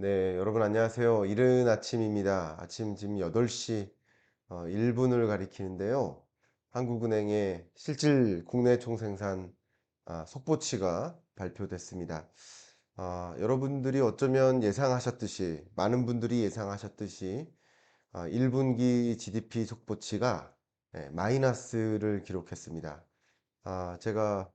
네, 여러분 안녕하세요. 이른 아침입니다. 아침 지금 8시 어, 1분을 가리키는데요. 한국은행의 실질 국내 총생산 아, 속보치가 발표됐습니다. 아, 여러분들이 어쩌면 예상하셨듯이, 많은 분들이 예상하셨듯이 아, 1분기 GDP 속보치가 예, 마이너스를 기록했습니다. 아, 제가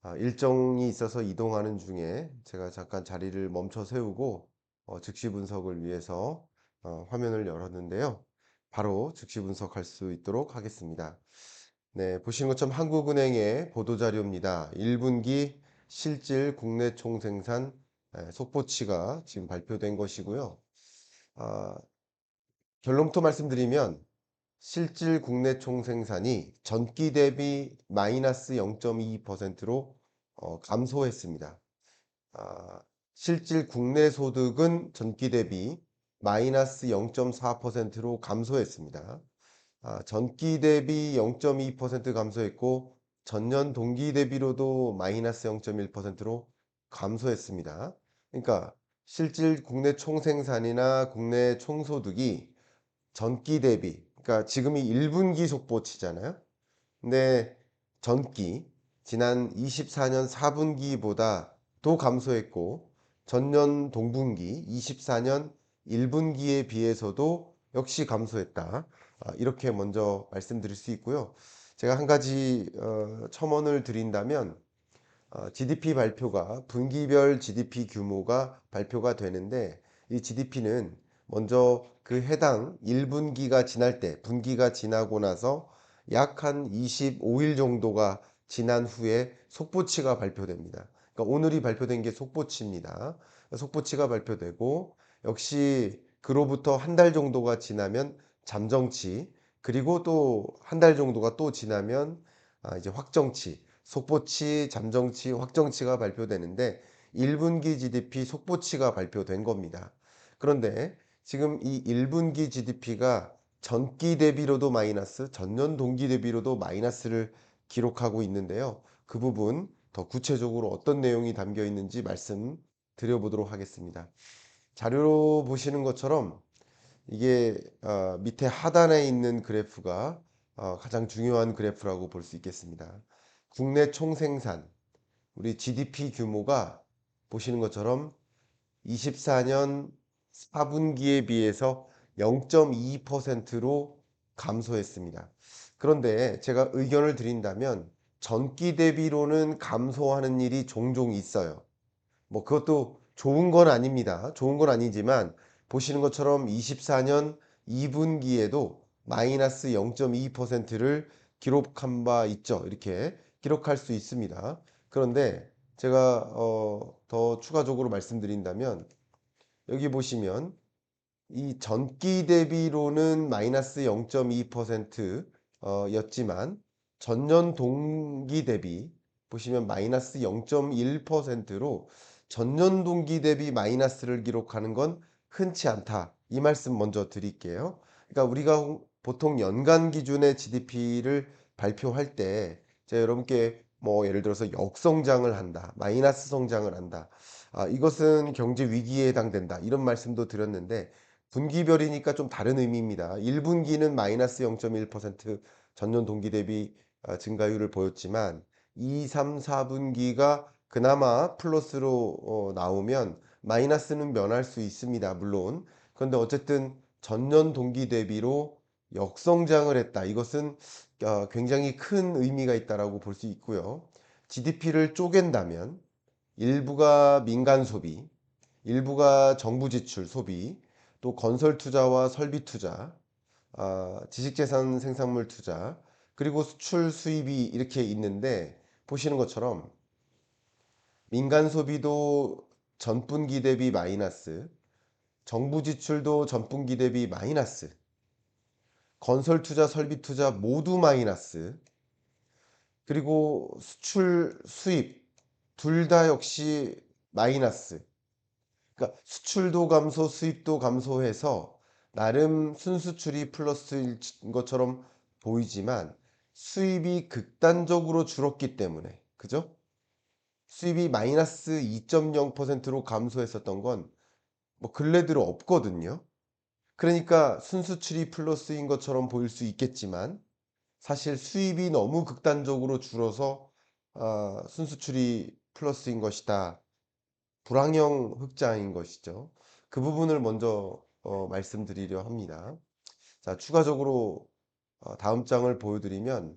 아, 일정이 있어서 이동하는 중에 제가 잠깐 자리를 멈춰 세우고 어, 즉시 분석을 위해서 어, 화면을 열었는데요. 바로 즉시 분석할 수 있도록 하겠습니다. 네, 보시는 것처럼 한국은행의 보도자료입니다. 1분기 실질 국내 총생산 에, 속보치가 지금 발표된 것이고요. 아, 결론부터 말씀드리면 실질 국내 총생산이 전기 대비 마이너스 0.22%로 어, 감소했습니다. 아, 실질 국내 소득은 전기 대비 마이너스 0.4%로 감소했습니다. 아, 전기 대비 0.2% 감소했고 전년 동기 대비로도 마이너스 0.1%로 감소했습니다. 그러니까 실질 국내 총생산이나 국내 총소득이 전기 대비 그러니까 지금이 1분기 속보치잖아요. 근데 전기 지난 24년 4분기보다 도 감소했고 전년 동분기 24년 1분기에 비해서도 역시 감소했다. 아, 이렇게 먼저 말씀드릴 수 있고요. 제가 한 가지 어, 첨언을 드린다면 어, GDP 발표가 분기별 GDP 규모가 발표가 되는데 이 GDP는 먼저 그 해당 1분기가 지날 때 분기가 지나고 나서 약 한 25일 정도가 지난 후에 속보치가 발표됩니다. 그러니까 오늘이 발표된 게 속보치입니다. 속보치가 발표되고 역시 그로부터 한 달 정도가 지나면 잠정치 그리고 또 한 달 정도가 또 지나면 아, 이제 확정치 속보치, 잠정치, 확정치가 발표되는데 1분기 GDP 속보치가 발표된 겁니다. 그런데 지금 이 1분기 GDP가 전기 대비로도 마이너스, 전년 동기 대비로도 마이너스를 기록하고 있는데요. 그 부분 더 구체적으로 어떤 내용이 담겨 있는지 말씀 드려보도록 하겠습니다. 자료로 보시는 것처럼 이게 어, 밑에 하단에 있는 그래프가 어, 가장 중요한 그래프라고 볼 수 있겠습니다. 국내 총생산, 우리 GDP 규모가 보시는 것처럼 24년 4분기에 비해서 0.2%로 감소했습니다. 그런데 제가 의견을 드린다면 전기 대비로는 감소하는 일이 종종 있어요. 뭐 그것도 좋은 건 아닙니다. 좋은 건 아니지만 보시는 것처럼 24년 2분기에도 마이너스 0.2%를 기록한 바 있죠. 이렇게 기록할 수 있습니다. 그런데 제가 어, 더 추가적으로 말씀드린다면 여기 보시면 이 전기 대비로는 마이너스 0.2% 어, 였지만 전년 동기 대비 보시면 마이너스 0.1%로 전년 동기 대비 마이너스를 기록하는 건 흔치 않다. 이 말씀 먼저 드릴게요. 그러니까 우리가 보통 연간 기준의 GDP를 발표할 때 제가 여러분께 뭐 예를 들어서 역성장을 한다, 마이너스 성장을 한다. 아, 이것은 경제 위기에 해당된다. 이런 말씀도 드렸는데 분기별이니까 좀 다른 의미입니다. 1분기는 마이너스 0.1% 전년 동기 대비 아, 증가율을 보였지만 2, 3, 4분기가 그나마 플러스로 어, 나오면 마이너스는 면할 수 있습니다. 물론. 그런데 어쨌든 전년 동기 대비로 역성장을 했다. 이것은 어, 굉장히 큰 의미가 있다라고 볼 수 있고요. GDP를 쪼갠다면 일부가 민간 소비, 일부가 정부 지출 소비, 또 건설 투자와 설비 투자, 아, 지식재산 생산물 투자, 그리고 수출 수입이 이렇게 있는데 보시는 것처럼 민간 소비도 전분기 대비 마이너스, 정부 지출도 전분기 대비 마이너스, 건설 투자, 설비 투자 모두 마이너스, 그리고 수출 수입 둘 다 역시 마이너스. 그러니까 수출도 감소, 수입도 감소해서 나름 순수출이 플러스인 것처럼 보이지만 수입이 극단적으로 줄었기 때문에 그죠? 수입이 마이너스 2.0%로 감소했었던 건 뭐 근래 들어 없거든요. 그러니까 순수출이 플러스인 것처럼 보일 수 있겠지만 사실 수입이 너무 극단적으로 줄어서 아 순수출이 플러스인 것이다. 불황형 흑자인 것이죠. 그 부분을 먼저 어 말씀드리려 합니다. 자 추가적으로 어 다음 장을 보여 드리면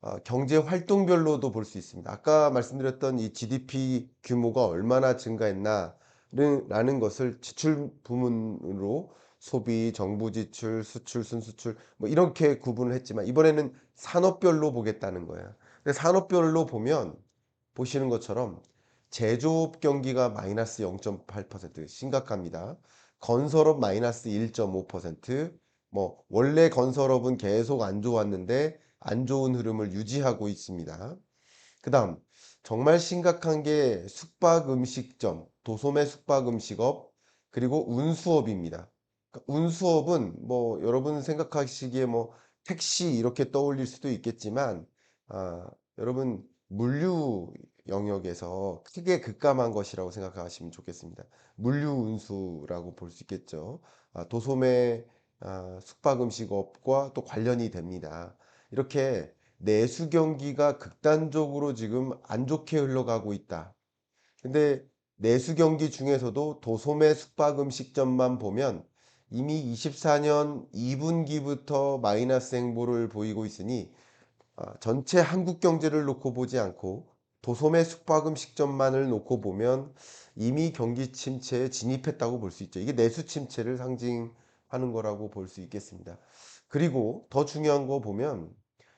어 경제 활동별로도 볼 수 있습니다. 아까 말씀드렸던 이 GDP 규모가 얼마나 증가했나 는 라는 것을 지출 부문으로 소비, 정부 지출, 수출, 순수출 뭐 이렇게 구분을 했지만 이번에는 산업별로 보겠다는 거예요. 산업별로 보면 보시는 것처럼 제조업 경기가 마이너스 0.8% 심각합니다. 건설업 마이너스 1.5% 뭐 원래 건설업은 계속 안 좋았는데 안 좋은 흐름을 유지하고 있습니다. 그다음 정말 심각한 게 숙박 음식점, 도소매 숙박 음식업 그리고 운수업입니다. 그러니까 운수업은 뭐 여러분 생각하시기에 뭐 택시 이렇게 떠올릴 수도 있겠지만 아 여러분 물류 영역에서 크게 급감한 것이라고 생각하시면 좋겠습니다. 물류 운수라고 볼 수 있겠죠. 아 도소매 아 숙박 음식업과 또 관련이 됩니다. 이렇게 내수 경기가 극단적으로 지금 안 좋게 흘러가고 있다. 근데 내수 경기 중에서도 도소매 숙박 음식점만 보면 이미 24년 2분기부터 마이너스 행보를 보이고 있으니 아 전체 한국 경제를 놓고 보지 않고 도소매 숙박 음식점만을 놓고 보면 이미 경기 침체에 진입했다고 볼 수 있죠. 이게 내수 침체를 상징 하는 거라고 볼 수 있겠습니다. 그리고 더 중요한 거 보면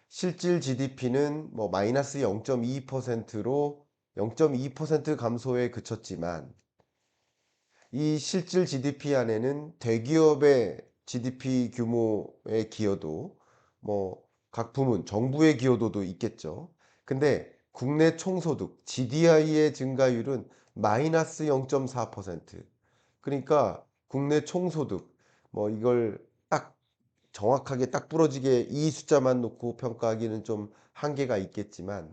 실질 GDP는 뭐 마이너스 0.2%로 0.2% 감소에 그쳤지만 이 실질 GDP 안에는 대기업의 GDP 규모의 기여도 뭐 각 부문 정부의 기여도도 있겠죠. 근데 국내 총소득 GDI의 증가율은 마이너스 0.4% 그러니까 국내 총소득 뭐 이걸 딱 정확하게 딱 부러지게 이 숫자만 놓고 평가하기는 좀 한계가 있겠지만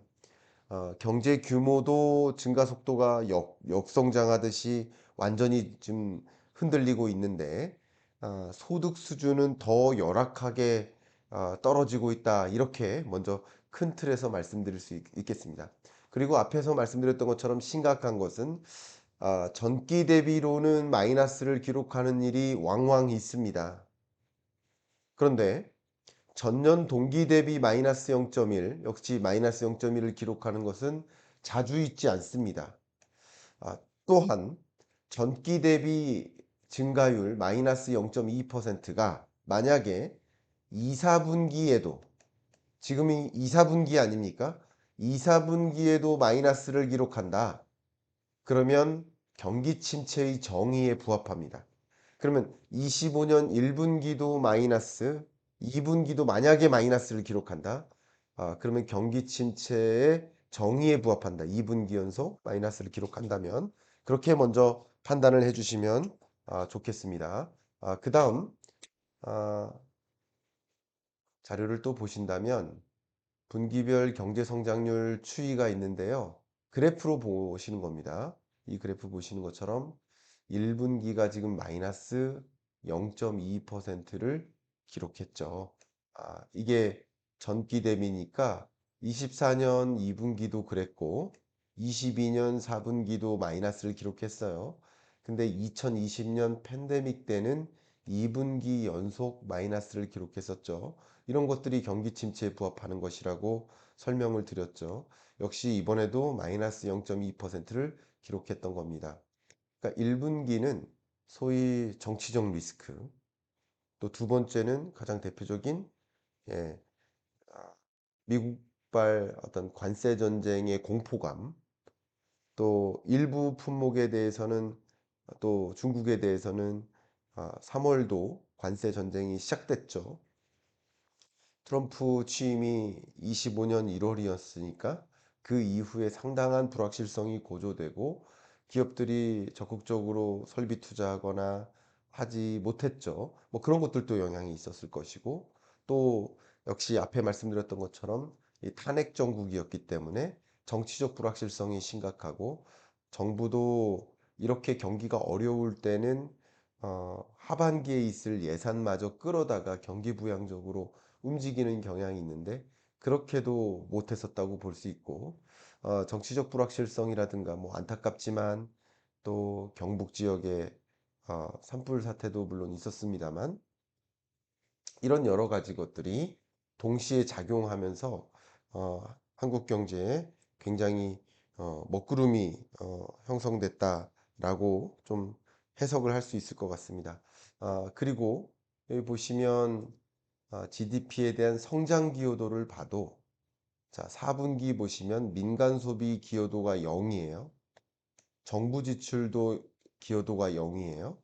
어 경제 규모도 증가 속도가 역 역성장하듯이 완전히 좀 흔들리고 있는데 아 소득 수준은 더 열악하게 아 떨어지고 있다. 이렇게 먼저 큰 틀에서 말씀드릴 수있 있겠습니다. 그리고 앞에서 말씀드렸던 것처럼 심각한 것은 아 전기 대비로는 마이너스를 기록하는 일이 왕왕 있습니다. 그런데 전년 동기 대비 마이너스 0.1 역시 마이너스 0.1을 기록하는 것은 자주 있지 않습니다. 아 또한 전기 대비 증가율 마이너스 0.2%가 만약에 2, 4분기에도 지금이 2, 4분기 아닙니까? 2, 4분기에도 마이너스를 기록한다. 그러면 경기 침체의 정의에 부합합니다. 그러면 25년 1분기도 마이너스, 2분기도 만약에 마이너스를 기록한다. 아, 그러면 경기 침체의 정의에 부합한다. 2분기 연속 마이너스를 기록한다면 그렇게 먼저 판단을 해 주시면 아, 좋겠습니다. 아, 그 다음 아, 자료를 또 보신다면 분기별 경제 성장률 추이가 있는데요. 그래프로 보시는 겁니다. 이 그래프 보시는 것처럼 1분기가 지금 마이너스 0.2%를 기록했죠. 아, 이게 전기 대비니까 24년 2분기도 그랬고 22년 4분기도 마이너스를 기록했어요. 근데 2020년 팬데믹 때는 2분기 연속 마이너스를 기록했었죠. 이런 것들이 경기 침체에 부합하는 것이라고 설명을 드렸죠. 역시 이번에도 마이너스 0.2%를 기록했던 겁니다. 그러니까 1분기는 소위 정치적 리스크, 또 두 번째는 가장 대표적인 예, 아, 미국발 어떤 관세 전쟁의 공포감, 또 일부 품목에 대해서는 또 중국에 대해서는 아, 3월도 관세 전쟁이 시작됐죠. 트럼프 취임이 25년 1월이었으니까 그 이후에 상당한 불확실성이 고조되고 기업들이 적극적으로 설비 투자하거나 하지 못했죠. 뭐 그런 것들도 영향이 있었을 것이고 또 역시 앞에 말씀드렸던 것처럼 이 탄핵 정국이었기 때문에 정치적 불확실성이 심각하고 정부도 이렇게 경기가 어려울 때는 어 하반기에 있을 예산마저 끌어다가 경기 부양적으로 움직이는 경향이 있는데 그렇게도 못했었다고 볼 수 있고 어 정치적 불확실성이라든가 뭐 안타깝지만 또 경북 지역의 어 산불 사태도 물론 있었습니다만 이런 여러 가지 것들이 동시에 작용하면서 어 한국 경제에 굉장히 어 먹구름이 어 형성됐다라고 좀 해석을 할 수 있을 것 같습니다. 아 그리고 여기 보시면 아 GDP에 대한 성장 기여도를 봐도 자 4 분기 보시면 민간 소비 기여도가 0 이에요. 정부 지출도 기여도가 0 이에요.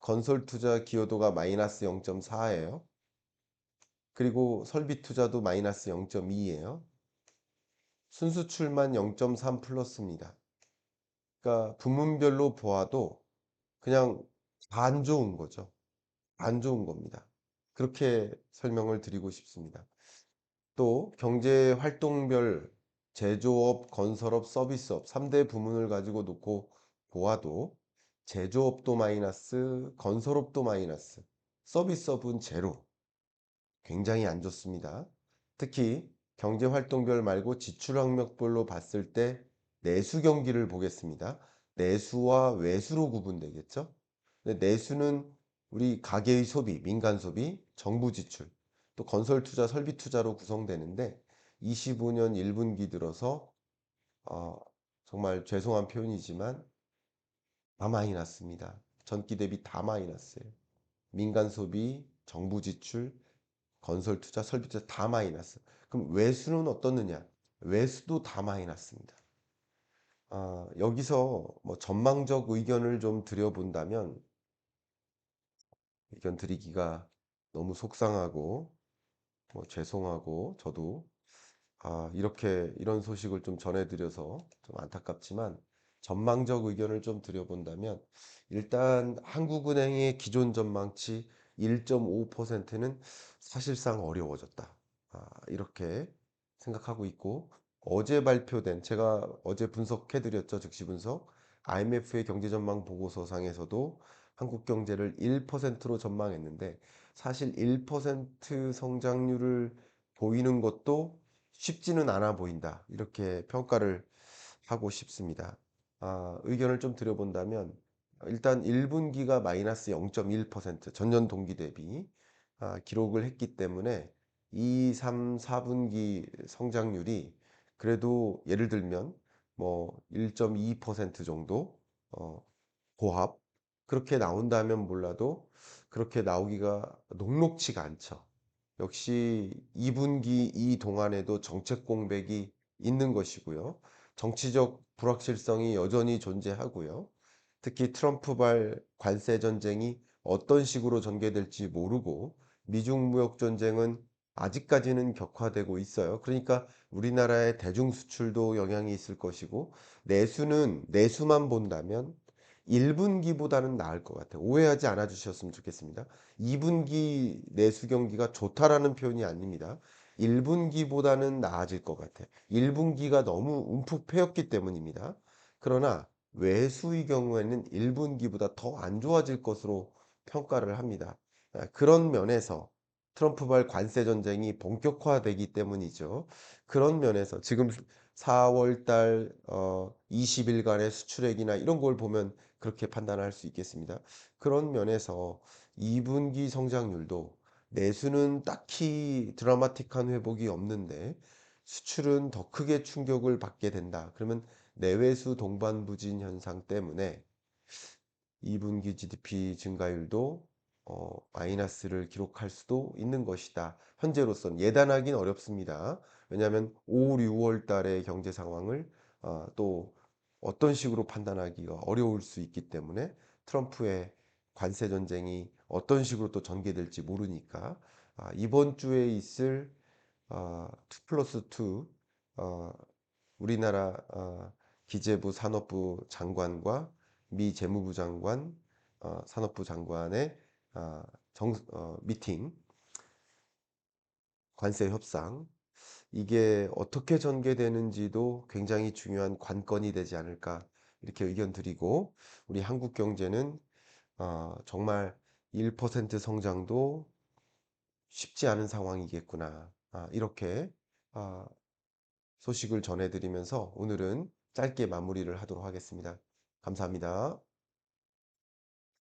건설 투자 기여도가 마이너스 0.4 예요. 그리고 설비 투자도 마이너스 0.2 예요. 순수출만 0.3 플러스입니다. 그러니까 부문별로 보아도 그냥 다안 좋은 거죠. 안 좋은 겁니다. 그렇게 설명을 드리고 싶습니다. 또 경제 활동별 제조업, 건설업, 서비스업 3대 부문을 가지고 놓고 보아도 제조업도 마이너스, 건설업도 마이너스, 서비스업은 제로. 굉장히 안 좋습니다. 특히 경제 활동별 말고 지출 항목별로 봤을 때 내수 경기를 보겠습니다. 내수와 외수로 구분되겠죠. 내수는 우리 가계의 소비, 민간 소비, 정부 지출, 또 건설 투자, 설비 투자로 구성되는데 25년 1분기 들어서 어 정말 죄송한 표현이지만 다 마이너스입니다. 전기 대비 다 마이너스예요. 민간 소비, 정부 지출, 건설 투자, 설비 투자 다 마이너스. 그럼 외수는 어떻느냐? 외수도 다 마이너스입니다. 아 여기서 뭐 전망적 의견을 좀 드려본다면 의견 드리기가 너무 속상하고 뭐 죄송하고 저도 아 이렇게 이런 소식을 좀 전해 드려서 좀 안타깝지만 전망적 의견을 좀 드려본다면 일단 한국은행의 기존 전망치 1.5%는 사실상 어려워졌다. 아 이렇게 생각하고 있고 어제 발표된 제가 어제 분석해 드렸죠. 즉시 분석. IMF의 경제 전망 보고서상에서도 한국 경제를 1%로 전망했는데 사실 1% 성장률을 보이는 것도 쉽지는 않아 보인다. 이렇게 평가를 하고 싶습니다. 아 의견을 좀 드려본다면 일단 1 분기가 마이너스 0.1% 전년 동기 대비 아 기록을 했기 때문에 2, 3, 4 분기 성장률이 그래도 예를 들면 뭐 1.2% 정도 어 고합 그렇게 나온다면 몰라도 그렇게 나오기가 녹록치가 않죠. 역시 2 분기 이 동안에도 정책 공백이 있는 것이고요. 정치적 불확실성이 여전히 존재하고요. 특히 트럼프발 관세 전쟁이 어떤 식으로 전개될지 모르고 미중 무역 전쟁은 아직까지는 격화되고 있어요. 그러니까 우리나라의 대중 수출도 영향이 있을 것이고 내수는 내수만 본다면 1 분기보다는 나을 것 같아요. 오해하지 않아 주셨으면 좋겠습니다. 2 분기 내수 경기가 좋다라는 표현이 아닙니다. 1 분기보다는 나아질 것 같아요. 1 분기가 너무 움푹 패였기 때문입니다. 그러나 외수의 경우에는 1 분기보다 더 안 좋아질 것으로 평가를 합니다. 아 그런 면에서 트럼프발 관세 전쟁이 본격화되기 때문이죠. 그런 면에서 지금 4월달 어 20 일간의 수출액이나 이런 걸 보면 그렇게 판단할 수 있겠습니다. 그런 면에서 2 분기 성장률도 내수는 딱히 드라마틱한 회복이 없는데 수출은 더 크게 충격을 받게 된다. 그러면 내외수 동반 부진 현상 때문에 2 분기 GDP 증가율도 어 마이너스를 기록할 수도 있는 것이다. 현재로서는 예단하기는 어렵습니다. 왜냐하면 5, 6월 달의 경제 상황을 어 또 어떤 식으로 판단하기가 어려울 수 있기 때문에 트럼프의 관세 전쟁이 어떤 식으로 또 전개될지 모르니까 아 이번 주에 있을 어 2 플러스 2 어 우리나라 어 기재부 산업부 장관과 미 재무부 장관 어 산업부 장관의 아정어 미팅 관세 협상 이게 어떻게 전개되는지도 굉장히 중요한 관건이 되지 않을까 이렇게 의견 드리고 우리 한국 경제는 어, 정말 1% 성장도 쉽지 않은 상황이겠구나. 아, 이렇게 아, 소식을 전해드리면서 오늘은 짧게 마무리를 하도록 하겠습니다. 감사합니다.